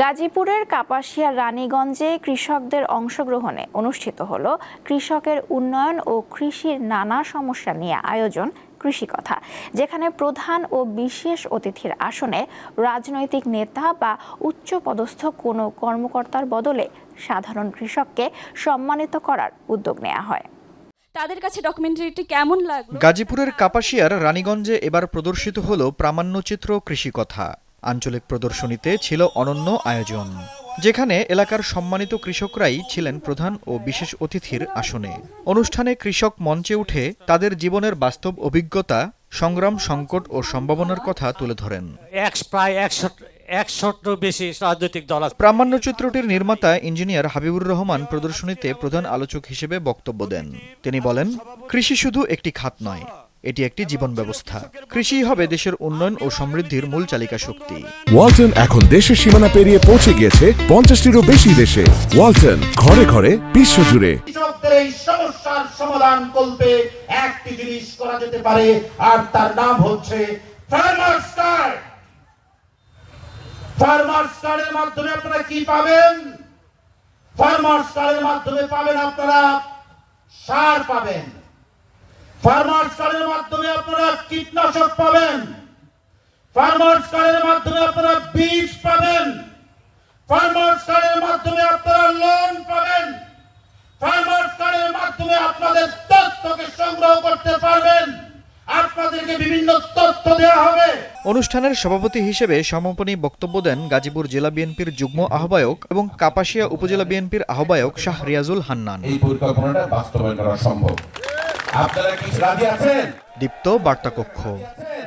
গাজীপুরের কাপাসিয়া রানীগঞ্জে কৃষকদের অংশগ্রহণে অনুষ্ঠিত হলো কৃষকের উন্নয়ন ও কৃষির নানা সমস্যা নিয়ে আয়োজন কৃষি কথা যেখানে প্রধান ও বিশেষ অতিথির আসনে রাজনৈতিক নেতা বা উচ্চপদস্থ কোনো কর্মকর্তার বদলে সাধারণ কৃষককে সম্মানিত করার উদ্যোগ নেওয়া হয়। তাদের কাছে ডকুমেন্টারিটি কেমন লাগল? গাজীপুরের কাপাসিয়ার রানীগঞ্জে এবার প্রদর্শিত হল প্রামাণ্যচিত্র কৃষিকথা। আঞ্চলিক প্রদর্শনীতে ছিল অনন্য আয়োজন যেখানে এলাকার সম্মানিত কৃষকরাই ছিলেন প্রধান ও বিশেষ অতিথির আসনে। অনুষ্ঠানে কৃষক মঞ্চে উঠে তাদের জীবনের বাস্তব অভিজ্ঞতা সংগ্রাম সংকট ও সম্ভাবনার কথা তুলে ধরেন। প্রায় একশো বেশি রাজনৈতিক দল আছে। প্রামাণ্যচিত্রটির নির্মাতা ইঞ্জিনিয়ার হাবিবুর রহমান প্রদর্শনীতে প্রধান আলোচক হিসেবে বক্তব্য দেন। তিনি বলেন কৃষি শুধু একটি খাত নয় এটি একটি জীবন ব্যবস্থা কৃষি হবে দেশের উন্নয়ন ও সমৃদ্ধির মূল চালিকা শক্তি। ওয়ালটন এখন দেশের সীমানা পেরিয়ে পৌঁছে গিয়েছে পঞ্চাশটিরও বেশি দেশে। ওয়ালটন ঘরে ঘরে বিশ্বজুড়ে। কৃষকদের এই সমস্যার সমাধান করতে একটি জিনিস করা যেতে পারে আর তার নাম হচ্ছে ফার্মার্স কার্ড ফার্মার্স কার্ডের মাধ্যমে আপনারা কি পাবেন? ফার্মার্স কার্ডের মাধ্যমে পাবেন আপনারা সার পাবেন। ফার্মার্স কার্ডের মাধ্যমে আপনারা কীটনাশক পাবেন। ফার্মার্স কার্ডের মাধ্যমে আপনারা বীজ পাবেন। ফার্মার্স কার্ডের মাধ্যমে আপনারা লোন পাবেন। ফার্মার্স কার্ডের মাধ্যমে আপনাদের তথ্যকে সংগ্রহ করতে পারবেন। আপনাদেরকে বিভিন্ন তথ্য দেওয়া হবে। অনুষ্ঠানের সভাপতি হিসেবে সমাপনী বক্তব্য দেন গাজীপুর জেলা বিএনপির যুগ্ম আহ্বায়ক এবং কাপাসিয়া উপজেলা বিএনপির আহ্বায়ক শাহ রিয়াজুল হান্নান। এই পরিকল্পনাটা বাস্তবায়ন করা সম্ভব। আপনারা কি আছেন দীপ্ত বার্তাকক্ষ আছেন?